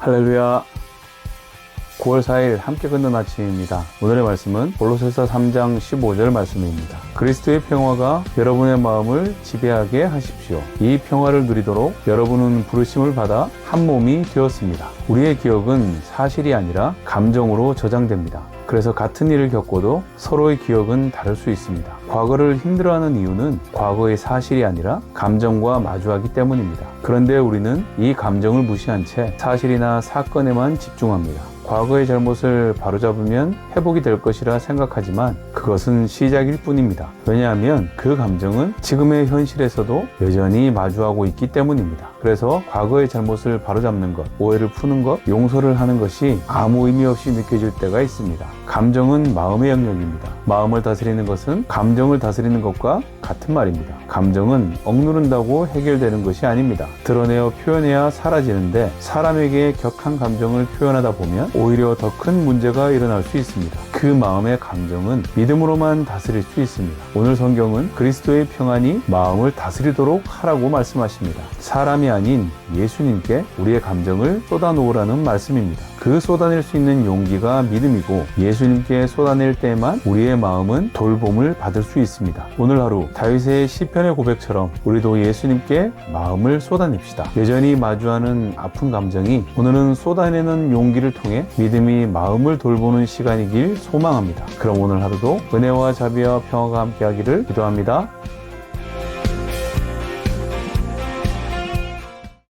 할렐루야. 9월 4일 함께 걷는 아침입니다. 오늘의 말씀은 골로새서 3장 15절 말씀입니다. 그리스도의 평화가 여러분의 마음을 지배하게 하십시오. 이 평화를 누리도록 여러분은 부르심을 받아 한 몸이 되었습니다. 우리의 기억은 사실이 아니라 감정으로 저장됩니다. 그래서 같은 일을 겪고도 서로의 기억은 다를 수 있습니다. 과거를 힘들어하는 이유는 과거의 사실이 아니라 감정과 마주하기 때문입니다. 그런데 우리는 이 감정을 무시한 채 사실이나 사건에만 집중합니다. 과거의 잘못을 바로잡으면 회복이 될 것이라 생각하지만 그것은 시작일 뿐입니다. 왜냐하면 그 감정은 지금의 현실에서도 여전히 마주하고 있기 때문입니다. 그래서 과거의 잘못을 바로잡는 것, 오해를 푸는 것, 용서를 하는 것이 아무 의미 없이 느껴질 때가 있습니다. 감정은 마음의 영역입니다. 마음을 다스리는 것은 감정을 다스리는 것과 같은 말입니다. 감정은 억누른다고 해결되는 것이 아닙니다. 드러내어 표현해야 사라지는데 사람에게 격한 감정을 표현하다 보면 오히려 더 큰 문제가 일어날 수 있습니다. 그 마음의 감정은 믿음으로만 다스릴 수 있습니다. 오늘 성경은 그리스도의 평안이 마음을 다스리도록 하라고 말씀하십니다. 사람이 아닌 예수님께 우리의 감정을 쏟아놓으라는 말씀입니다. 그 쏟아낼 수 있는 용기가 믿음이고 예수님께 쏟아낼 때만 우리의 마음은 돌봄을 받을 수 있습니다. 오늘 하루 다윗의 시편의 고백처럼 우리도 예수님께 마음을 쏟아냅시다. 여전히 마주하는 아픈 감정이 오늘은 쏟아내는 용기를 통해 믿음이 마음을 돌보는 시간이길 소망합니다. 그럼 오늘 하루도 은혜와 자비와 평화가 함께하기를 기도합니다.